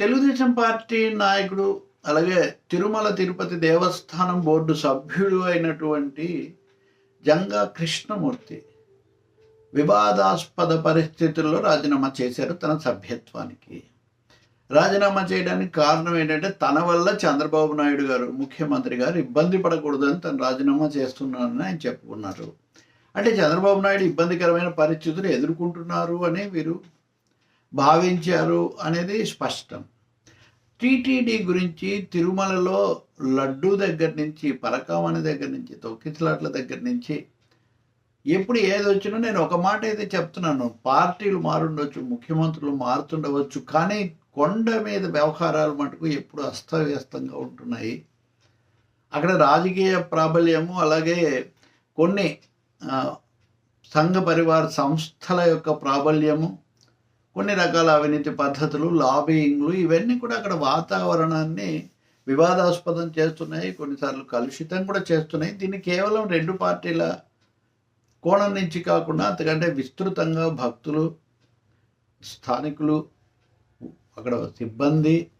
Telugu Desam party నాయకుడు అలాగే తిరుమల తిరుపతి దేవస్థానం board సభ్యుడు అయినటువంటి జంగా కృష్ణమూర్తి వివాదాస్పద పరిస్థితుల్లో రాజీనామా చేశారు తన సభ్యత్వానికి. రాజీనామా చేయడానికి కారణం ఏంటంటే తన వల్ల చంద్రబాబు నాయుడు గారు ముఖ్యమంత్రి గారు ఇబ్బంది పడకూడదని తను రాజీనామా చేస్తున్నానని ఆయన చెప్పుకున్నారు. అంటే చంద్రబాబు నాయుడు ఇబ్బందికరమైన పరిస్థితులు ఎదుర్కొంటున్నారు అని వీరు భావించారు అనేది స్పష్టం. టీటీడీ గురించి తిరుమలలో లడ్డూ దగ్గర నుంచి పరకామణి దగ్గర నుంచి తొక్కిసలాట్ల దగ్గర నుంచి ఎప్పుడు ఏది వచ్చినా నేను ఒక మాట అయితే చెప్తున్నాను. పార్టీలు మారుండొచ్చు ముఖ్యమంత్రులు మారుతుండవచ్చు కానీ కొండ మీద వ్యవహారాలు మటుకు ఎప్పుడు అస్తవ్యస్తంగా ఉంటున్నాయి. అక్కడ రాజకీయ ప్రాబల్యము అలాగే కొన్ని సంఘ పరివార సంస్థల యొక్క ప్రాబల్యము కొన్ని రకాల అవినీతి పద్ధతులు లాబింగ్లు ఇవన్నీ కూడా అక్కడ వాతావరణాన్ని వివాదాస్పదం చేస్తున్నాయి. కొన్నిసార్లు కలుషితం కూడా చేస్తున్నాయి. దీన్ని కేవలం రెండు పార్టీల కోణం నుంచి కాకుండా అంతకంటే విస్తృతంగా భక్తులు స్థానికులు అక్కడ సిబ్బంది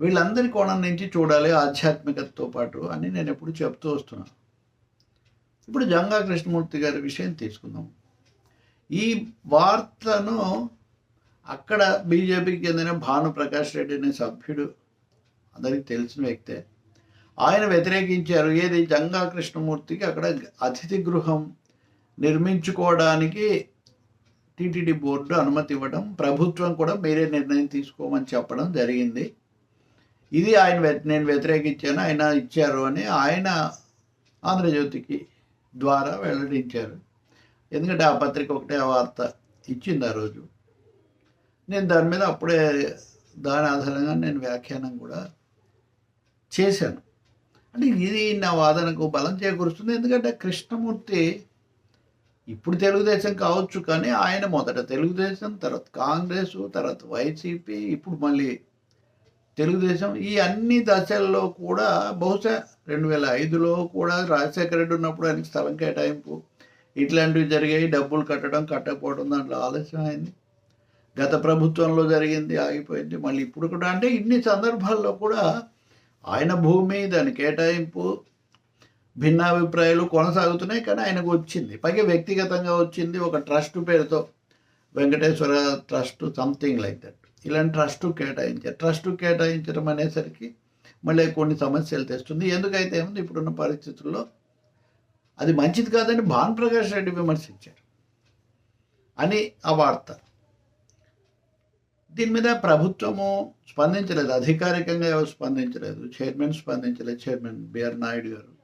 వీళ్ళందరి కోణం నుంచి చూడాలి ఆధ్యాత్మికతతో పాటు అని నేను ఎప్పుడు చెప్తూ వస్తున్నాను. ఇప్పుడు జంగా కృష్ణమూర్తి గారి విషయం తీసుకుందాం. ఈ వార్తను అక్కడ బీజేపీకి చెందిన భానుప్రకాష్ రెడ్డి అనే సభ్యుడు అందరికి తెలిసిన వ్యక్తే. ఆయన వ్యతిరేకించారు ఏది జంగా కృష్ణమూర్తికి అక్కడ అతిథి గృహం నిర్మించుకోవడానికి టీటీడీ బోర్డు అనుమతి ఇవ్వడం ప్రభుత్వం కూడా మీరే నిర్ణయం తీసుకోమని చెప్పడం జరిగింది. ఇది ఆయన నేను వ్యతిరేకించాను ఆయన ఇచ్చారు అని ఆయన ఆంధ్రజ్యోతికి ద్వారా వెల్లడించారు. ఎందుకంటే ఆ పత్రిక ఒకటే వార్త ఇచ్చింది ఆ రోజు. నేను దాని మీద అప్పుడే దాని ఆధారంగా నేను వ్యాఖ్యానం కూడా చేశాను. అంటే ఇది నా వాదనకు బలం చేకూరుస్తుంది. ఎందుకంటే కృష్ణమూర్తి ఇప్పుడు తెలుగుదేశం కావచ్చు కానీ ఆయన మొదట తెలుగుదేశం తర్వాత కాంగ్రెస్ తర్వాత వైసీపీ ఇప్పుడు మళ్ళీ తెలుగుదేశం ఈ అన్ని దశల్లో కూడా బహుశా రెండు వేల ఐదులో కూడా రాజశేఖర రెడ్డి ఉన్నప్పుడు ఆయనకి స్థలం కేటాయింపు ఇట్లాంటివి జరిగాయి. డబ్బులు కట్టడం కట్టకపోవడం దాంట్లో ఆలస్యం అయింది. గత ప్రభుత్వంలో జరిగింది ఆగిపోయింది. మళ్ళీ ఇప్పుడు కూడా అంటే ఇన్ని సందర్భాల్లో కూడా ఆయన భూమి దాని కేటాయింపు భిన్నాభిప్రాయాలు కొనసాగుతున్నాయి కానీ ఆయనకు వచ్చింది. పైగా వ్యక్తిగతంగా వచ్చింది ఒక ట్రస్ట్ పేరుతో Venkateswara trust something like that. ఇలాంటి ట్రస్ట్ కేటాయించారు ట్రస్ట్ కేటాయించడం అనేసరికి మళ్ళీ కొన్ని సమస్యలు తెస్తుంది. ఎందుకైతే ఏముంది? ఇప్పుడున్న పరిస్థితుల్లో అది మంచిది కాదని భాన్ ప్రకాష్ రెడ్డి విమర్శించారు. అని ఆ వార్త. దీని మీద ప్రభుత్వము స్పందించలేదు. అధికారికంగా ఎవరు స్పందించలేదు. చైర్మన్ స్పందించలేదు. చైర్మన్ బిఆర్ నాయుడు గారు.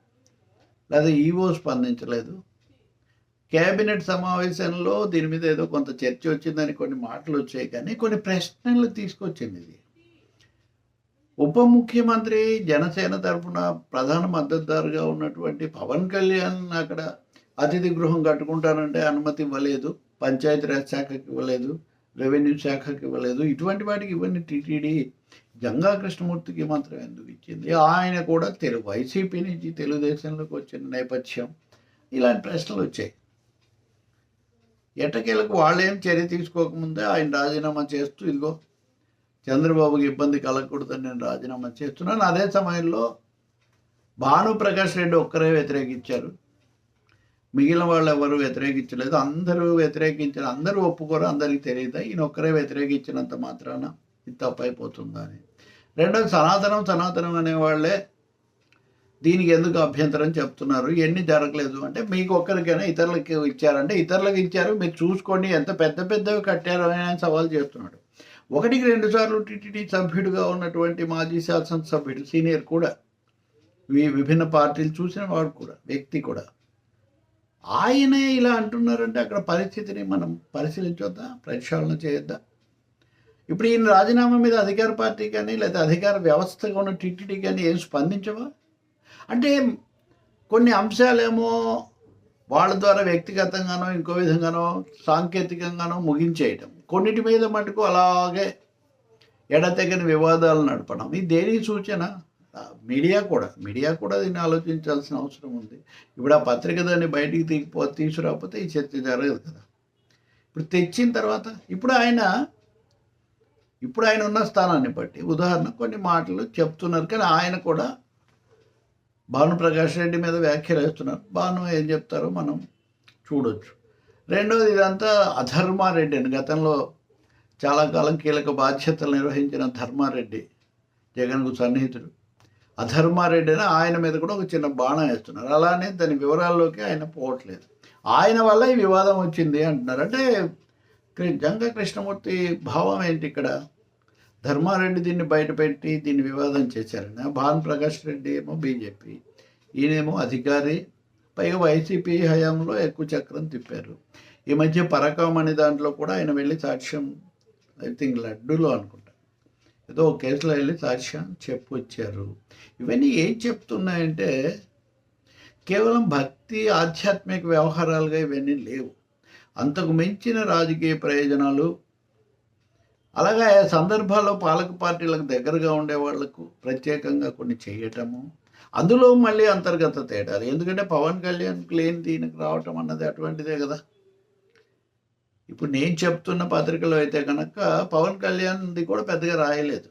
లేదా ఈవో స్పందించలేదు. కేబినెట్ సమావేశంలో దీని మీద ఏదో కొంత చర్చ వచ్చిందని కొన్ని మాటలు వచ్చాయి కానీ కొన్ని ప్రశ్నలు తీసుకొచ్చింది ఇది. ఉప ముఖ్యమంత్రి జనసేన తరఫున ప్రధాన మద్దతుదారుగా ఉన్నటువంటి పవన్ కళ్యాణ్ అక్కడ అతిథి గృహం కట్టుకుంటానంటే అనుమతి ఇవ్వలేదు. పంచాయతీరాజ్ శాఖకి ఇవ్వలేదు. రెవెన్యూ శాఖకి ఇవ్వలేదు. ఇటువంటి వాటికి ఇవన్నీ టీటీడీ. జంగా కృష్ణమూర్తికి మాత్రం ఎందుకు ఇచ్చింది? ఆయన కూడా తెలుగు వైసీపీ నుంచి తెలుగుదేశంలోకి వచ్చిన నేపథ్యం ఇలాంటి ప్రశ్నలు వచ్చాయి. ఎట్టకేలకు వాళ్ళేం చర్య తీసుకోకముందే ఆయన రాజీనామా చేస్తూ ఇదిగో చంద్రబాబుకి ఇబ్బంది కలగకూడదని నేను రాజీనామా చేస్తున్నాను. అదే సమయంలో భానుప్రకాష్ రెడ్డి ఒక్కరే వ్యతిరేకించారు. మిగిలిన వాళ్ళు ఎవరు వ్యతిరేకించలేదు. అందరూ వ్యతిరేకించిన అందరూ ఒప్పుకోరు? అందరికీ తెలియదా ఈయన ఒక్కరే వ్యతిరేకించినంత మాత్రాన ఇది తప్పైపోతుందా అని రెండోది సనాతనం సనాతనం అనేవాళ్ళే దీనికి ఎందుకు అభ్యంతరం చెప్తున్నారు? ఎన్ని జరగలేదు అంటే మీకు ఒక్కరికైనా ఇతరులకి ఇచ్చారంటే ఇతరులకు ఇచ్చారు. మీరు చూసుకోండి ఎంత పెద్ద పెద్దవి కట్టారు అని ఆయన సవాల్ చేస్తున్నాడు. ఒకటికి రెండుసార్లు టీటీడీ సభ్యుడిగా ఉన్నటువంటి మాజీ శాసనసభ్యుడు సీనియర్ కూడా వి- విభిన్న పార్టీలు చూసిన వాడు కూడా వ్యక్తి కూడా. ఆయనే ఇలా అంటున్నారంటే అక్కడ పరిస్థితిని మనం పరిశీలించొద్దా? ప్రక్షాళన చేయొద్దా? ఇప్పుడు ఈయన రాజీనామా మీద అధికార పార్టీ కానీ లేదా అధికార వ్యవస్థగా ఉన్న టీటీడీ కానీ ఏం స్పందించవా? అంటే కొన్ని అంశాలేమో వాళ్ళ ద్వారా వ్యక్తిగతంగానో ఇంకో విధంగానో సాంకేతికంగానో ముగించేయటం. కొన్నిటి మీద మటుకు అలాగే ఎడతెగని వివాదాలు నడపడం. ఇది దేని సూచన? మీడియా కూడా మీడియా కూడా దీన్ని ఆలోచించాల్సిన అవసరం ఉంది. ఇప్పుడు ఆ పత్రిక దాన్ని బయటికి తీగిపో తీసుకురాకపోతే ఈ చర్చ జరగదు కదా. ఇప్పుడు తెచ్చిన తర్వాత ఇప్పుడు ఆయన ఇప్పుడు ఆయన ఉన్న స్థానాన్ని బట్టి ఉదాహరణ కొన్ని మాటలు చెప్తున్నారు. కానీ ఆయన కూడా భాను ప్రకాష్ రెడ్డి మీద వ్యాఖ్యలు వేస్తున్నారు. భాను ఏం చెప్తారో మనం చూడొచ్చు. రెండోది ఇదంతా అధర్మారెడ్డి అని. గతంలో చాలా కాలం కీలక బాధ్యతలు నిర్వహించిన ధర్మారెడ్డి జగన్కు సన్నిహితుడు. అధర్మారెడ్డి అని ఆయన మీద కూడా ఒక చిన్న బాణం వేస్తున్నారు. అలానే దాని వివరాల్లోకి ఆయన పోవట్లేదు. ఆయన వల్ల ఈ వివాదం వచ్చింది అంటున్నారు. అంటే జంగ కృష్ణమూర్తి భావం ఏంటి ఇక్కడ? ధర్మారెడ్డి దీన్ని బయటపెట్టి దీన్ని వివాదం చేశారని. భాన్ ప్రకాష్ రెడ్డి ఏమో బీజేపీ. ఈయనేమో అధికారి. పైగా వైసీపీ హయాంలో ఎక్కువ చక్రం తిప్పారు. ఈ మధ్య పరకం అనే దాంట్లో కూడా ఆయన వెళ్ళి సాక్ష్యం ఐ థింక్ లడ్డూలో అనుకుంటా. ఏదో కేసులో వెళ్ళి సాక్ష్యం చెప్పు వచ్చారు ఇవన్నీ ఏం చెప్తున్నాయంటే కేవలం భక్తి ఆధ్యాత్మిక వ్యవహారాలుగా ఇవన్నీ లేవు. అంతకు మించిన రాజకీయ ప్రయోజనాలు అలాగే ఆ సందర్భాల్లో పాలక పార్టీలకు దగ్గరగా ఉండే వాళ్ళకు ప్రత్యేకంగా కొన్ని చేయటము అందులో మళ్ళీ అంతర్గత తేడాలు. ఎందుకంటే పవన్ కళ్యాణ్ లేని దీనికి రావటం అన్నది అటువంటిదే కదా. ఇప్పుడు నేను చెప్తున్న పత్రికలో అయితే కనుక పవన్ కళ్యాణ్ది కూడా పెద్దగా రాయలేదు.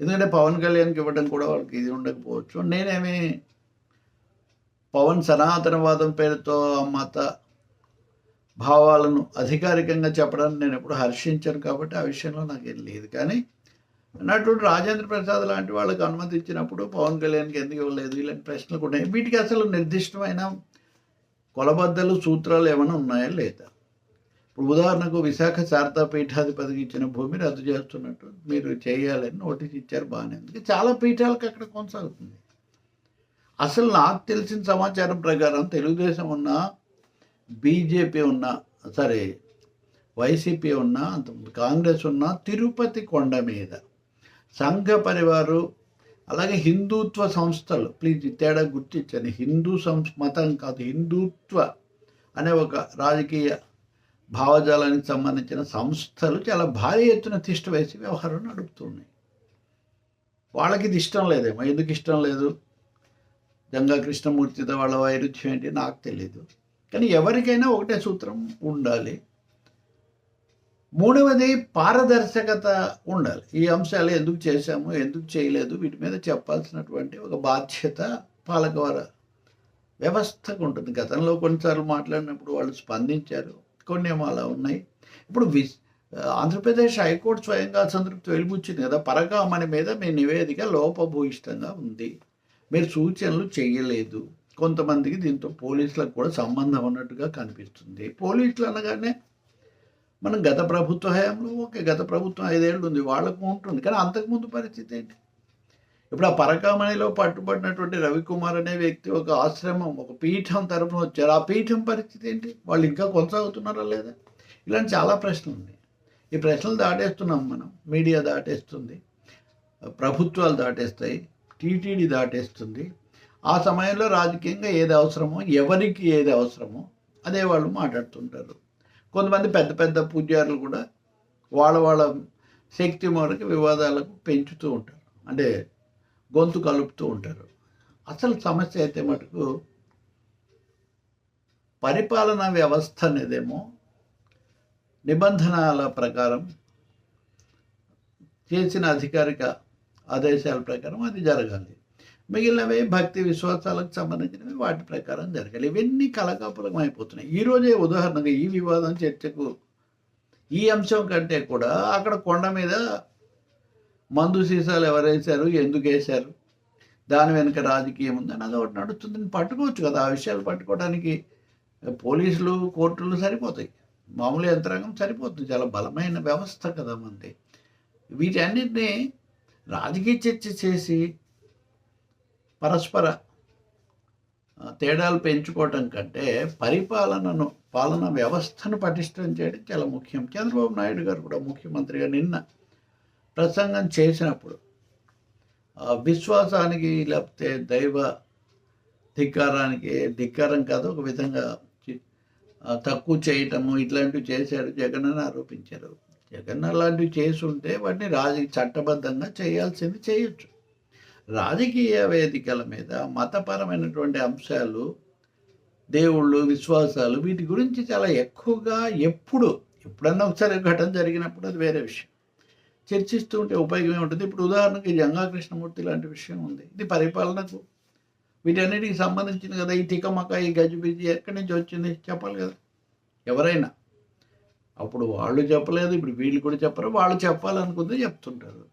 ఎందుకంటే పవన్ కళ్యాణ్కి ఇవ్వడం కూడా వాళ్ళకి ఇది ఉండకపోవచ్చు. నేనేమి పవన్ సనాతనవాదం పేరుతో మత భావాలను అధికారికంగా చెప్పడానికి నేను ఎప్పుడు హర్షించాను కాబట్టి ఆ విషయంలో నాకేం లేదు. కానీ నటుడు రాజేంద్ర ప్రసాద్ లాంటి వాళ్ళకి అనుమతి ఇచ్చినప్పుడు పవన్ కళ్యాణ్కి ఎందుకు ఇవ్వలేదు? ఇలాంటి ప్రశ్నలు కూడా ఉన్నాయి. వీటికి అసలు నిర్దిష్టమైన కొలబద్దలు సూత్రాలు ఏమైనా ఉన్నాయా లేదా? ఇప్పుడు ఉదాహరణకు విశాఖ శారదా పీఠాధిపతికి ఇచ్చిన భూమి రద్దు చేస్తున్నట్టు మీరు చేయాలని నోటీస్ ఇచ్చారు బాగానే ఉంది. చాలా పీఠాలకు అక్కడ కొనసాగుతుంది. అసలు నాకు తెలిసిన సమాచారం ప్రకారం తెలుగుదేశం ఉన్న బీజేపీ ఉన్న సరే వైసీపీ ఉన్న కాంగ్రెస్ ఉన్న తిరుపతి కొండ మీద సంఘ పరివారు అలాగే హిందుత్వ సంస్థలు ప్లీజ్ తేడా గుర్తించండి. హిందూ సంస్ మతం కాదు హిందుత్వ అనే ఒక రాజకీయ భావజాలానికి సంబంధించిన సంస్థలు చాలా భారీ ఎత్తున తిష్ట వేసి వ్యవహారం నడుపుతున్నాయి. వాళ్ళకి ఇది ఇష్టం లేదేమో. ఎందుకు ఇష్టం లేదు? గంగా కృష్ణమూర్తితో వాళ్ళ వైరుధ్యం ఏంటి? నాకు తెలియదు కానీ ఎవరికైనా ఒకటే సూత్రం ఉండాలి. మూడవది పారదర్శకత ఉండాలి. ఈ అంశాలు ఎందుకు చేశాము? ఎందుకు చేయలేదు? వీటి మీద చెప్పాల్సినటువంటి ఒక బాధ్యత పాలకవర వ్యవస్థకు ఉంటుంది. గతంలో కొన్నిసార్లు మాట్లాడినప్పుడు వాళ్ళు స్పందించారు. కొన్ని అలా ఉన్నాయి. ఇప్పుడు వి ఆంధ్రప్రదేశ్ హైకోర్టు స్వయంగా సంతృప్తి వెలిబుచ్చింది కదా పరకామణి మీద మీ నివేదిక లోపభూయిష్టంగా ఉంది. మీరు సూచనలు చేయలేదు. కొంతమందికి దీంతో పోలీసులకు కూడా సంబంధం ఉన్నట్టుగా కనిపిస్తుంది. పోలీసులు అనగానే మనం గత ప్రభుత్వ హయాంలో ఓకే గత ప్రభుత్వం ఐదేళ్ళు ఉంది వాళ్ళకు ఉంటుంది. కానీ అంతకుముందు పరిస్థితి ఏంటి? ఇప్పుడు ఆ పరకామణిలో పట్టుబడినటువంటి రవికుమార్ అనే వ్యక్తి ఒక ఆశ్రమం ఒక పీఠం తరపున వచ్చారు. ఆ పీఠం పరిస్థితి ఏంటి? వాళ్ళు ఇంకా కొనసాగుతున్నారా లేదా? ఇలాంటి చాలా ప్రశ్నలు ఉన్నాయి. ఈ ప్రశ్నలు దాటేస్తున్నాం మనం. మీడియా దాటేస్తుంది. ప్రభుత్వాలు దాటేస్తాయి. టీటీడీ దాటేస్తుంది. ఆ సమయంలో రాజకీయంగా ఏది అవసరమో ఎవరికి ఏది అవసరమో అదే వాళ్ళు మాట్లాడుతుంటారు. కొంతమంది పెద్ద పెద్ద పూజారులు కూడా వాళ్ళ వాళ్ళ శక్తి మేరకు వివాదాలకు పెంచుతూ ఉంటారు. అంటే గొంతు కలుపుతూ ఉంటారు. అసలు సమస్య అయితే మటుకు పరిపాలనా వ్యవస్థ అనేదేమో నిబంధనల ప్రకారం చేసిన అధికారిక ఆదేశాల ప్రకారం అది జరగాలి. మిగిలినవి భక్తి విశ్వాసాలకు సంబంధించినవి వాటి ప్రకారం జరగాలి. ఇవన్నీ కలకాపులకం అయిపోతున్నాయి. ఈరోజే ఉదాహరణగా ఈ వివాదం చర్చకు ఈ అంశం కంటే కూడా అక్కడ కొండ మీద మందు సీసాలు ఎవరేశారు? ఎందుకు వేశారు? దాని వెనుక రాజకీయం ఉందని అది ఒకటి నడుస్తుందని పట్టుకోవచ్చు కదా ఆ విషయాలు పట్టుకోవడానికి పోలీసులు కోర్టులు సరిపోతాయి. మామూలు యంత్రాంగం సరిపోతుంది. చాలా బలమైన వ్యవస్థ కదా మంది వీటన్నిటిని రాజకీయ చర్చ చేసి పరస్పర తేడాలు పెంచుకోవటం కంటే పరిపాలనను పాలన వ్యవస్థను పటిష్టం చేయడం చాలా ముఖ్యం. చంద్రబాబు నాయుడు గారు కూడా ముఖ్యమంత్రిగా నిన్న ప్రసంగం చేసినప్పుడు విశ్వాసానికి లేకపోతే దైవ ధిక్కారానికి ధిక్కారం కాదు ఒక విధంగా తక్కువ చేయటము ఇట్లాంటివి చేశాడు జగన్ అని ఆరోపించారు. జగన్ అలాంటివి చేసి ఉంటే వాటిని రాజ చట్టబద్ధంగా చేయాల్సింది చేయొచ్చు. రాజకీయ వేదికల మీద మతపరమైనటువంటి అంశాలు దేవుళ్ళు విశ్వాసాలు వీటి గురించి చాలా ఎక్కువగా ఎప్పుడు ఎప్పుడన్నా ఒకసారి ఘటన జరిగినప్పుడు అది వేరే విషయం. చర్చిస్తూ ఉంటే ఉపయోగం ఏముంటుంది? ఇప్పుడు ఉదాహరణకి జంగా కృష్ణమూర్తి లాంటి విషయం ఉంది. ఇది పరిపాలనకు వీటన్నిటికి సంబంధించింది కదా. ఈ తికమక ఈ గజిబిజి ఎక్కడి నుంచి వచ్చింది చెప్పాలి కదా. ఎవరైనా. అప్పుడు వాళ్ళు చెప్పలేదు ఇప్పుడు వీళ్ళు కూడా చెప్పరు వాళ్ళు చెప్పాలనుకుంటే చెప్తుంటారు.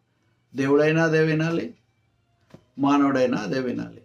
దేవుడైనా అదే వినాలి మానవుడైనా అదే వినాలి.